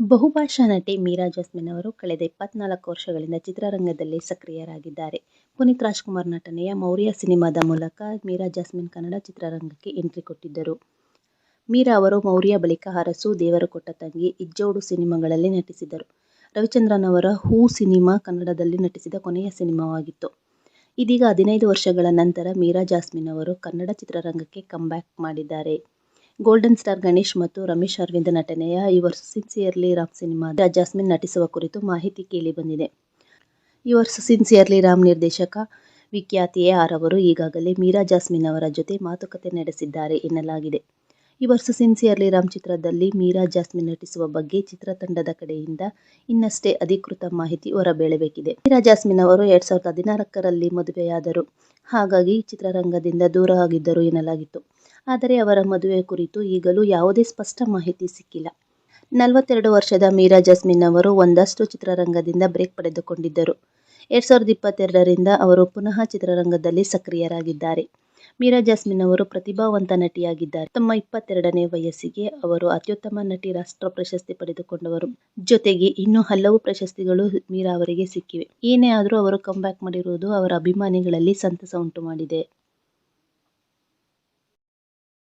ಬಹುಭಾಷಾ ನಟಿ ಮೀರಾ ಜಾಸ್ಮಿನ್ ಅವರು ಕಳೆದ ಇಪ್ಪತ್ನಾಲ್ಕು ವರ್ಷಗಳಿಂದ ಚಿತ್ರರಂಗದಲ್ಲಿ ಸಕ್ರಿಯರಾಗಿದ್ದಾರೆ. ಪುನೀತ್ ರಾಜ್ಕುಮಾರ್ ನಟನೆಯ ಮೌರ್ಯ ಸಿನಿಮಾದ ಮೂಲಕ ಮೀರಾ ಜಾಸ್ಮಿನ್ ಕನ್ನಡ ಚಿತ್ರರಂಗಕ್ಕೆ ಎಂಟ್ರಿ ಕೊಟ್ಟಿದ್ದರು. ಮೀರಾ ಅವರು ಮೌರ್ಯ ಬಳಿಕ ಅರಸು, ದೇವರು ಕೊಟ್ಟ ತಂಗಿ, ಇಜ್ಜೋಡು ಸಿನಿಮಾಗಳಲ್ಲಿ ನಟಿಸಿದರು. ರವಿಚಂದ್ರನ್ ಅವರ ಹೂ ಸಿನಿಮಾ ಕನ್ನಡದಲ್ಲಿ ನಟಿಸಿದ ಕೊನೆಯ ಸಿನಿಮಾವಾಗಿತ್ತು. ಇದೀಗ ಹದಿನೈದು ವರ್ಷಗಳ ನಂತರ ಮೀರಾ ಜಾಸ್ಮಿನ್ ಅವರು ಕನ್ನಡ ಚಿತ್ರರಂಗಕ್ಕೆ ಕಮ್ಬ್ಯಾಕ್ ಮಾಡಿದ್ದಾರೆ. ಗೋಲ್ಡನ್ ಸ್ಟಾರ್ ಗಣೇಶ್ ಮತ್ತು ರಮೇಶ್ ಅರವಿಂದ್ ನಟನೆಯ ಯುವರ್ ಸಿನ್ಸಿಯರ್ಲಿ ರಾಮ್ ಸಿನಿಮಾದ ಜಾಸ್ಮಿನ್ ನಟಿಸುವ ಕುರಿತು ಮಾಹಿತಿ ಕೇಳಿಬಂದಿದೆ. ಯುವರ್ ಸಿನ್ಸಿಯರ್ಲಿ ರಾಮ್ ನಿರ್ದೇಶಕ ವಿಖ್ಯಾತಿ ಎ. ಆರ್. ಅವರು ಈಗಾಗಲೇ ಮೀರಾ ಜಾಸ್ಮಿನ್ ಅವರ ಜೊತೆ ಮಾತುಕತೆ ನಡೆಸಿದ್ದಾರೆ ಎನ್ನಲಾಗಿದೆ. ವರ್ಷ ಸಿನ್ಸಿಯರ್ಲಿ ರಾಮ್ ಚಿತ್ರದಲ್ಲಿ ಮೀರಾ ಜಾಸ್ಮಿನ್ ನಟಿಸುವ ಬಗ್ಗೆ ಚಿತ್ರತಂಡದ ಕಡೆಯಿಂದ ಇನ್ನಷ್ಟೇ ಅಧಿಕೃತ ಮಾಹಿತಿ ಹೊರಬೀಳಬೇಕಿದೆ. ಮೀರಾ ಜಾಸ್ಮಿನ್ ಅವರು ಎರಡ್ ಸಾವಿರದ ಹದಿನಾಲ್ಕರಲ್ಲಿ ಮದುವೆಯಾದರು. ಹಾಗಾಗಿ ಚಿತ್ರರಂಗದಿಂದ ದೂರ ಆಗಿದ್ದರು ಎನ್ನಲಾಗಿತ್ತು. ಆದರೆ ಅವರ ಮದುವೆ ಕುರಿತು ಈಗಲೂ ಯಾವುದೇ ಸ್ಪಷ್ಟ ಮಾಹಿತಿ ಸಿಕ್ಕಿಲ್ಲ. ನಲವತ್ತೆರಡು ವರ್ಷದ ಮೀರಾ ಜಾಸ್ಮಿನ್ ಅವರು ಒಂದಷ್ಟು ಚಿತ್ರರಂಗದಿಂದ ಬ್ರೇಕ್ ಪಡೆದುಕೊಂಡಿದ್ದರು. ಎರಡ್ ಸಾವಿರದ ಇಪ್ಪತ್ತೆರಡರಿಂದ ಅವರು ಪುನಃ ಚಿತ್ರರಂಗದಲ್ಲಿ ಸಕ್ರಿಯರಾಗಿದ್ದಾರೆ. ಮೀರಾ ಜಾಸ್ಮಿನ್ ಅವರು ಪ್ರತಿಭಾವಂತ ನಟಿಯಾಗಿದ್ದಾರೆ. ತಮ್ಮ ಇಪ್ಪತ್ತೆರಡನೇ ವಯಸ್ಸಿಗೆ ಅವರು ಅತ್ಯುತ್ತಮ ನಟಿ, ರಾಷ್ಟ್ರ ಪ್ರಶಸ್ತಿ ಪಡೆದುಕೊಂಡವರು. ಜೊತೆಗೆ ಇನ್ನೂ ಹಲವು ಪ್ರಶಸ್ತಿಗಳು ಮೀರಾ ಅವರಿಗೆ ಸಿಕ್ಕಿವೆ. ಏನೇ ಆದರೂ ಅವರು ಕಮ್ಬ್ಯಾಕ್ ಮಾಡಿರುವುದು ಅವರ ಅಭಿಮಾನಿಗಳಲ್ಲಿ ಸಂತಸ ಉಂಟುಮಾಡಿದೆ.